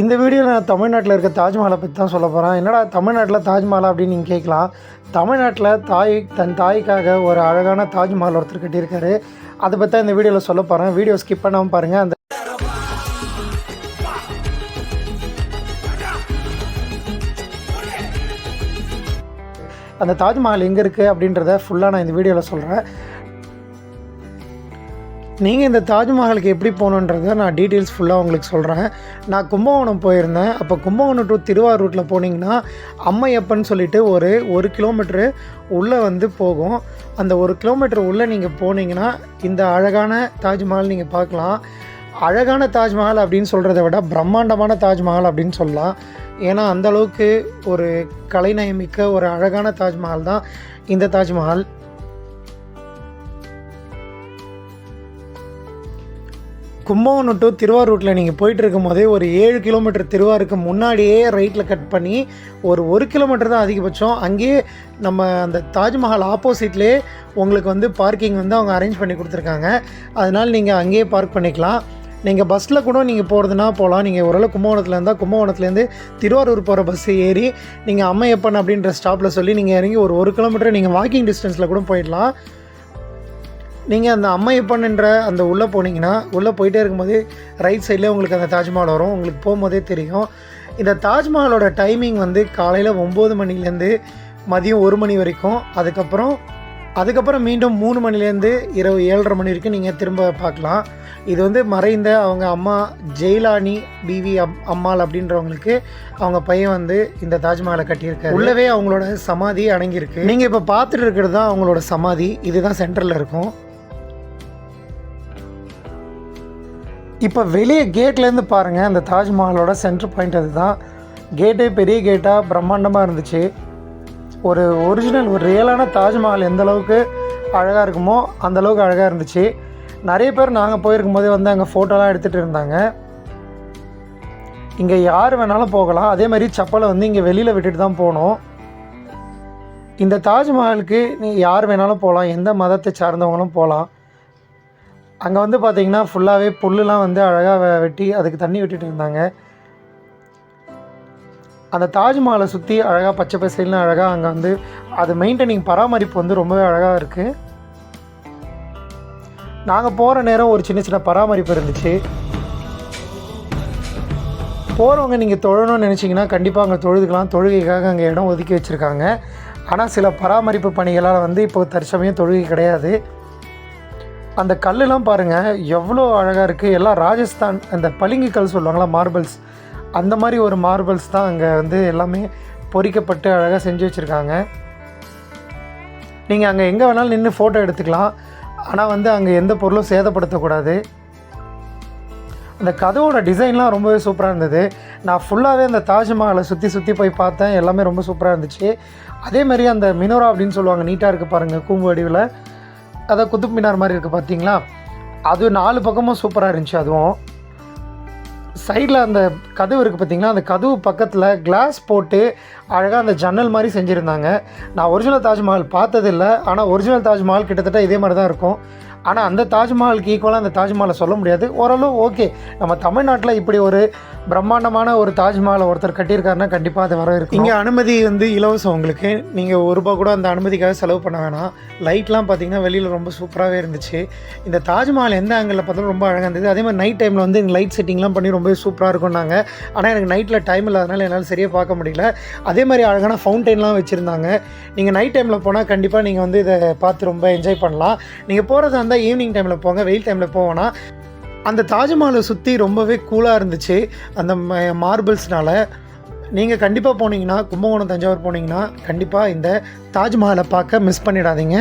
இந்த வீடியோவில் நான் தமிழ்நாட்டில் இருக்க தாஜ்மஹாலை பற்றி தான் சொல்ல போகிறேன் என்னடா தமிழ்நாட்டில் தாஜ்மஹால் அப்படின்னு நீங்கள் கேட்கலாம். தமிழ்நாட்டில் தாய் தன் தாய்க்காக ஒரு அழகான தாஜ்மஹால் ஒருத்தர் கட்டியிருக்காரு. அதை பற்றி தான் இந்த வீடியோவில் சொல்ல போகிறேன் வீடியோ ஸ்கிப் பண்ணாமல் பாருங்கள் அந்த அந்த தாஜ்மஹால் எங்கே இருக்குது அப்படின்றத ஃபுல்லாக நான் இந்த வீடியோவில் சொல்கிறேன் நீங்கள் இந்த தாஜ்மஹாலுக்கு எப்படி போகணுன்றத நான் டீட்டெயில்ஸ் ஃபுல்லாக உங்களுக்கு சொல்கிறேன் நான் கும்பகோணம் போயிருந்தேன். அப்போ கும்பகோணம் டு திருவாரூர் ரூட்டில் போனீங்கன்னா அம்மையப்பன் சொல்லிட்டு ஒரு ஒரு கிலோமீட்ரு உள்ளே வந்து போகும். அந்த ஒரு கிலோமீட்டர் உள்ளே நீங்கள் போனீங்கன்னா இந்த அழகான தாஜ்மஹால் நீங்கள் பார்க்கலாம். அழகான தாஜ்மஹால் அப்படின்னு சொல்கிறத விட பிரம்மாண்டமான தாஜ்மஹால் அப்படின்னு சொல்லலாம். ஏன்னா அந்த அளவுக்கு ஒரு கலைநயமிக்க ஒரு அழகான தாஜ்மஹால் தான் இந்த தாஜ்மஹால். கும்பகோணம் டு ரூட்டில் நீங்கள் போயிட்டு இருக்கும்போதே ஒரு ஏழு கிலோமீட்டர் திருவாரூருக்கு முன்னாடியே ரைட்டில் கட் பண்ணி ஒரு ஒரு கிலோமீட்டர் தான் அதிகபட்சம். அங்கேயே நம்ம அந்த தாஜ்மஹால் ஆப்போசிட்லேயே உங்களுக்கு வந்து பார்க்கிங் வந்து அவங்க அரேஞ்ச் பண்ணி கொடுத்துருக்காங்க. அதனால் நீங்கள் அங்கேயே பார்க் பண்ணிக்கலாம். நீங்கள் பஸ்ஸில் கூட நீங்கள் போகிறதுனா போகலாம் நீங்கள் ஓரளவு கும்பகோணத்தில் இருந்தால் கும்பகோணத்துலேருந்து திருவாரூர் போகிற பஸ்ஸு ஏறி நீங்கள் அம்மையப்பன் அப்படின்ற ஸ்டாப்பில் சொல்லி நீங்கள் இறங்கி ஒரு ஒரு கிலோமீட்டர் நீங்கள் வாக்கிங் டிஸ்டன்ஸில் கூட போயிடலாம். நீங்கள் அந்த அம்மையப்பன்ன்ற அந்த உள்ளே போனீங்கன்னா உள்ளே போயிட்டே இருக்கும்போது ரைட் சைடில் உங்களுக்கு அந்த தாஜ்மஹால் வரும். உங்களுக்கு போகும்போதே தெரியும். இந்த தாஜ்மஹாலோட டைமிங் வந்து காலையில் ஒம்பது மணிலேருந்து மதியம் ஒரு மணி வரைக்கும். அதுக்கப்புறம் அதுக்கப்புறம் மீண்டும் மூணு மணிலேருந்து இரவு ஏழரை மணி வரைக்கும் நீங்கள் திரும்ப பார்க்கலாம். இது வந்து மறைந்த அவங்க அம்மா ஜெயிலானி பிவி அம் அம்மாள் அப்படின்றவங்களுக்கு அவங்க பையன் வந்து இந்த தாஜ்மஹாலை கட்டியிருக்காரு. உள்ளவே அவங்களோட சமாதி அடங்கியிருக்கு. நீங்கள் இப்போ பார்த்துட்டு இருக்கிறது தான் அவங்களோட சமாதி. இதுதான் சென்டரில் இருக்கும். இப்போ வெளியே கேட்லேருந்து பாருங்கள் அந்த தாஜ்மஹாலோட சென்டர் பாயிண்ட் அதுதான். கேட்டே பெரிய கேட்டாக பிரம்மாண்டமாக இருந்துச்சு. ஒரு ஒரிஜினல் ஒரு ரியலான தாஜ்மஹால் எந்த அளவுக்கு அழகாக இருக்குமோ அந்த அளவுக்கு அழகாக இருந்துச்சு. நிறைய பேர் நாங்கள் போயிருக்கும் போதே வந்து அங்கே ஃபோட்டோலாம் எடுத்துகிட்டு இருந்தாங்க. இங்கே யார் வேணாலும் போகலாம். அதே மாதிரி செப்பலை வந்து இங்கே வெளியில் விட்டுட்டு தான் போகணும். இந்த தாஜ்மஹாலுக்கு நீ யார் வேணாலும் போகலாம். எந்த மதத்தை சார்ந்தவங்களும் போகலாம். அங்கே வந்து பார்த்தீங்கன்னா ஃபுல்லாகவே புல்லுலாம் வந்து அழகாக வெட்டி அதுக்கு தண்ணி விட்டுட்டு இருந்தாங்க. அந்த தாஜ்மஹாலை சுற்றி அழகாக பச்சை பசேல்னு அழகாக அங்கே வந்து அது மெயின்டைனிங் பராமரிப்பு வந்து ரொம்பவே அழகாக இருக்குது நாங்கள் போகிற நேரம் ஒரு சின்ன சின்ன பராமரிப்பு இருந்துச்சு. போகிறவங்க நீங்கள் தொழணும்னு நினச்சிங்கன்னா கண்டிப்பாக அங்கே தொழுதுக்கலாம். தொழுகைக்காக அங்கே இடம் ஒதுக்கி வச்சுருக்காங்க. ஆனால் சில பராமரிப்பு பணிகளால் வந்து இப்போ தற்சமயம் தொழுகை கிடையாது. அந்த கல்லுலாம் பாருங்கள் எவ்வளோ அழகாக இருக்குது எல்லாம் ராஜஸ்தான் அந்த பளிங்கு கல் சொல்லுவாங்களா மார்பிள்ஸ் அந்த மாதிரி ஒரு மார்பிள்ஸ் தான் அங்கே வந்து எல்லாமே பொறிக்கப்பட்டு அழகாக செஞ்சு வச்சுருக்காங்க. நீங்கள் அங்கே எங்கே வேணாலும் நின்று ஃபோட்டோ எடுத்துக்கலாம். ஆனால் வந்து அங்கே எந்த பொருளும் சேதப்படுத்தக்கூடாது. அந்த கதவோட டிசைன்லாம் ரொம்பவே சூப்பராக இருந்தது. நான் ஃபுல்லாகவே அந்த தாஜ்மஹாலை சுற்றி சுற்றி போய் பார்த்தேன். எல்லாமே ரொம்ப சூப்பராக இருந்துச்சு. அதேமாதிரி அந்த மினோரா அப்படின்னு சொல்லுவாங்க நீட்டாக இருக்குது பாருங்கள் கூம்பு வடிவில். அதான் குத்துப் மினார் மாதிரி இருக்குது பார்த்தீங்களா அது நாலு பக்கமும் சூப்பராக இருந்துச்சு அதுவும். சைடில் அந்த கதவு இருக்குது பார்த்தீங்களா அந்த கதவு பக்கத்தில் கிளாஸ் போட்டு அழகாக அந்த ஜன்னல் மாதிரி செஞ்சுருந்தாங்க. நான் ஒரிஜினல் தாஜ்மஹால் பார்த்ததில்ல ஆனால் ஒரிஜினல் தாஜ்மஹால் கிட்டத்தட்ட இதே மாதிரி தான் இருக்கும். ஆனால் அந்த தாஜ்மஹாலுக்கு ஈக்குவலாக அந்த தாஜ்மஹாலை சொல்ல முடியாது. ஓரளவு ஓகே நம்ம தமிழ்நாட்டில் இப்படி ஒரு பிரம்மாண்டமான ஒரு தாஜ்மஹாலை ஒருத்தர் கட்டியிருக்காருன்னா கண்டிப்பாக அது வர இருக்கும். இங்கே அனுமதி வந்து இலவசம் உங்களுக்கு. நீங்கள் ஒரு ரூபா கூட அந்த அனுமதிக்காக செலவு பண்ண வேணாம். லைட்லாம் பார்த்தீங்கன்னா வெளியில் ரொம்ப சூப்பராகவே இருந்துச்சு. இந்த தாஜ்மஹால் எந்த ஆங்கிளில் பார்த்தாலும் ரொம்ப அழகாக இருந்தது. அதே மாதிரி நைட் டைமில் வந்து லைட் செட்டிங்லாம் பண்ணி ரொம்ப சூப்பராக இருக்கும்னாங்க ஆனால் எனக்கு நைட்டில் டைம் இல்லாதனால என்னால் சரியாக பார்க்க முடியல. அதே மாதிரி அழகான ஃபவுண்டெயின்லாம் வச்சுருந்தாங்க. நீங்கள் நைட் டைமில் போனால் கண்டிப்பாக நீங்கள் வந்து இதை பார்த்து ரொம்ப என்ஜாய் பண்ணலாம். நீங்கள் போகிறது அந்த இருந்தால் ஈவினிங் டைமில் போங்க வெயில் டைமில் போவோன்னா அந்த தாஜ்மஹாலை சுற்றி ரொம்பவே கூலாக இருந்துச்சு. அந்த மார்பிள்ஸ்னால் நீங்கள் கண்டிப்பாக போனீங்கன்னா கும்பகோணம் தஞ்சாவூர் போனீங்கன்னா கண்டிப்பாக இந்த தாஜ்மஹாலை பார்க்க மிஸ் பண்ணிடாதீங்க.